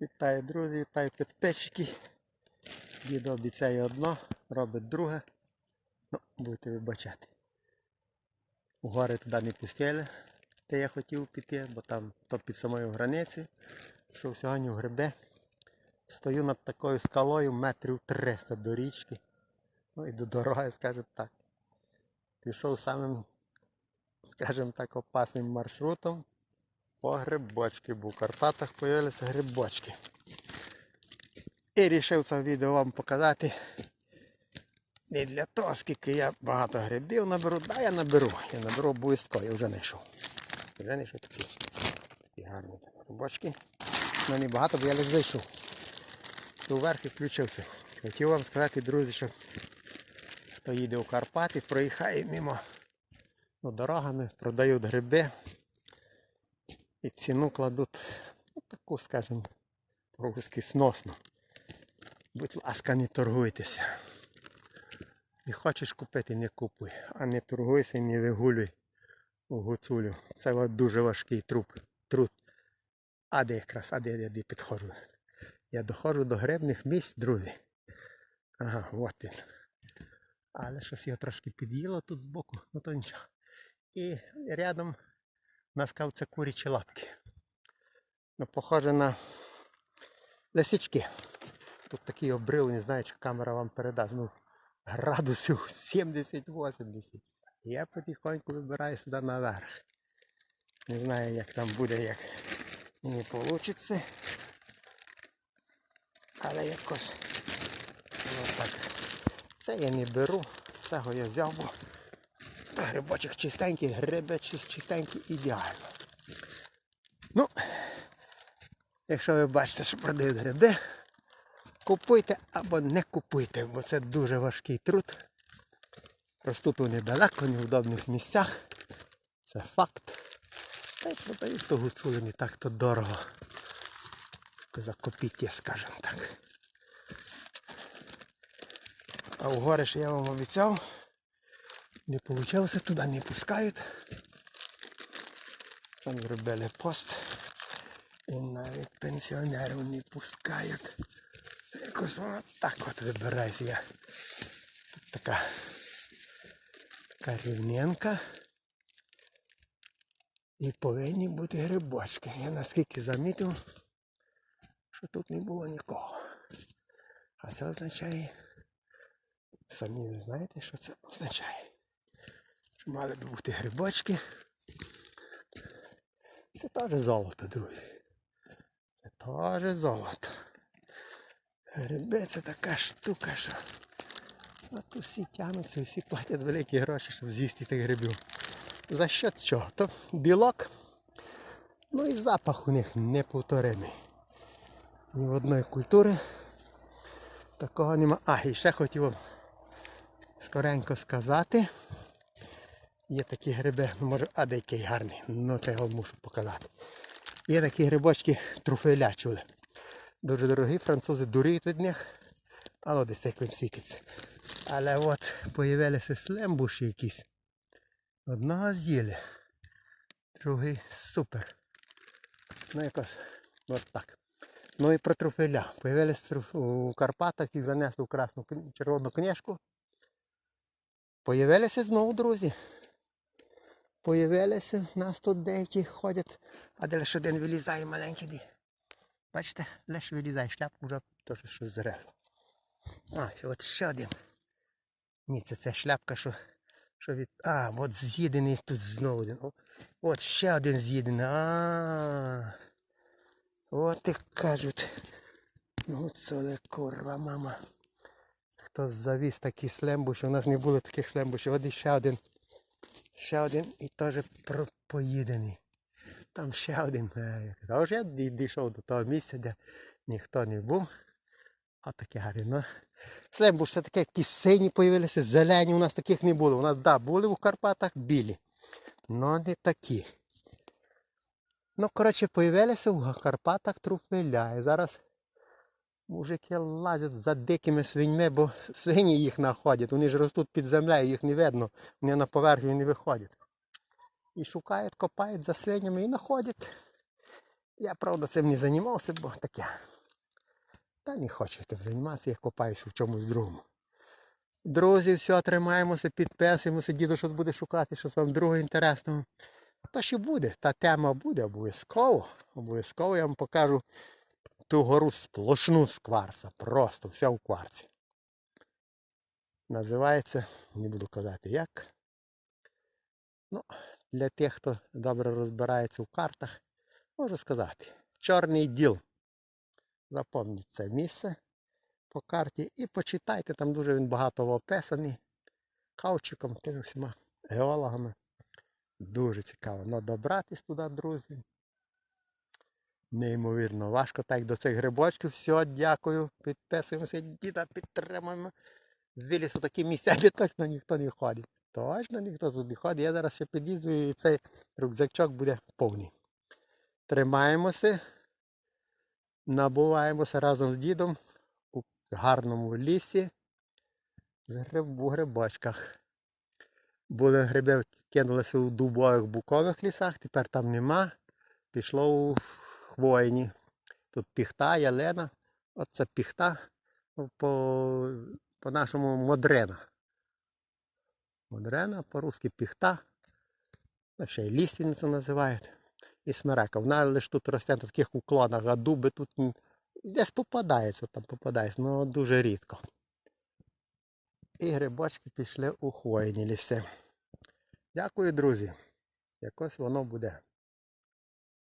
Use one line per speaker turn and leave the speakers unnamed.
Вітаю, друзі, вітаю підписчики. Дідо обіцяє одно, робить друге. Ну, будете вибачати. У гори туди не пустили, де я хотів піти, бо там то під самою границею. Пішов сьогодні в грибе. Стою над такою скалою метрів 300 до річки. Ну і до дороги, скажімо так. Пішов самим, скажімо так, опасним маршрутом по грибочки, бо в Карпатах появилися грибочки. І вирішив це відео вам показати не для того, скільки я багато грибів наберу, да я наберу. Я наберу обов'язково, я вже знайшов. Вже знайшов такі, такі гарні там грибочки. Ну не багато, бо я лише зайшов. То вверх і включився. Хотів вам сказати, друзі, що хто їде у Карпати, проїхає мимо ну, дорогами, продають гриби. І ціну кладуть ну, таку, скажімо, по-русски сносно. Будь ласка, не торгуйтеся. Не хочеш купити, не купуй. А не торгуйся не вигулюй у гуцулю. Це дуже важкий труп, труд. А де якраз, а де де підходжу? Я доходжу до гребних місць, друзі. Ага, от він. Але щось його трошки під'їло тут збоку, ну то нічого. І рядом наскав це курячі лапки. Ну, похоже на лисички. Тут такий обрив, не знаю, чи камера вам передасть. Ну, градусів 70-80. Я потихоньку вибираю сюди наверх. Не знаю, як там буде, як мені вийде. Але якось ну, так. Це я не беру, цього я взяв, бо грибочок чистенький, грибець чистенький ідеально. Ну, якщо ви бачите, що продають гриби, купуйте або не купуйте, бо це дуже важкий труд. Ростуть вони далеко, в неудобних місцях. Це факт. Та й продають то гуцули не так то дорого. За копійки, скажімо так. А у гори ж я вам обіцяв. Не вийшло, туди не пускають. Там зробили пост. І навіть пенсіонерів не пускають. Якось воно так от вибирається. Я. Тут така, така рівненка. І повинні бути грибочки. Я наскільки замітив, що тут не було нікого. А це означає, самі ви знаєте, що це означає. Мали б бути грибочки. Це теж золото, друзі. Це теж золото. Гриби це така штука, що от усі тягнуться, всі платять великі гроші, щоб з'їсти тих грибів. За що чого? То білок, ну і запах у них неповторимий. Ні в одної культури такого нема. А, і ще хотів вам скоренько сказати. Є такі гриби, ну може, а деякий гарний, ну це вам мушу показати. Є такі грибочки труфеля чули. Дуже дорогі, французи дуріють від них, але десь як він світиться. Але от появилися слембуші якісь. Одного з'їли, другий супер. Ну якось от так. Ну і про труфеля. Появилися тру- у Карпатах і занесли в красну червону книжку. Появилися знову, друзі. Появилися, у нас тут деякі ходять, а де лише один вилізає маленький. Бачите, лише вилізає шляпку, вже теж щось зарезав. А, от ще один. Ні, це ця шляпка, що, що від. А, от з'їдений тут знову один. О, от ще один з'їдений. А. От і кажуть. Ну це курва мама. Хто завіз такі слембуші, у нас не було таких слембушів. От ще один. Ще один і теж про- поїдений. Там ще один. е, А вже я дійшов до того місця, де ніхто не був. А таке гарне. Ну, Слембуш це таке, які сині появилися, зелені у нас таких не було. У нас, да, були в Карпатах білі. але не такі. Ну, коротше, появилися в Карпатах труфеля. І зараз мужики лазять за дикими свиньми, бо свині їх знаходять. Вони ж ростуть під землею, їх не видно. Вони на поверхню не виходять. І шукають, копають за свинями і знаходять. Я, правда, цим не займався, бо таке. Та не хочу тим займатися, я копаюся в чомусь другому. Друзі, все, тримаємося, підписуємося, діду щось буде шукати, щось вам друге інтересного. Та ще буде, та тема буде обов'язково. Обов'язково я вам покажу ту гору сплошну з кварца. Просто вся в кварці. Називається, не буду казати як. Ну, для тих, хто добре розбирається в картах, можу сказати. Чорний діл. Запам'ятайте це місце по карті і почитайте, там дуже він багато описаний. Кавчиком, тими всіма геологами. Дуже цікаво. Ну, добратись туди, друзі. Неймовірно важко так до цих грибочків. Все, дякую. Підписуємося, діда, підтримуємо. Виліз у такі місця, де точно ніхто не ходить. Точно ніхто тут не ходить. Я зараз ще під'їду і цей рюкзачок буде повний. Тримаємося. Набуваємося разом з дідом у гарному лісі з гриб, у грибочках. Були гриби, кинулися у дубових букових лісах, тепер там нема. Пішло у хвойні. Тут піхта, ялена. Оце піхта ну, по, по-нашому модрена. Модрена, по-русски піхта. Ще й ліственниця називають. І смерека. Вона лише тут росте в таких уклонах, а дуби тут десь попадається, там попадається, але дуже рідко. І грибочки пішли у хвойні ліси. Дякую, друзі. Якось воно буде.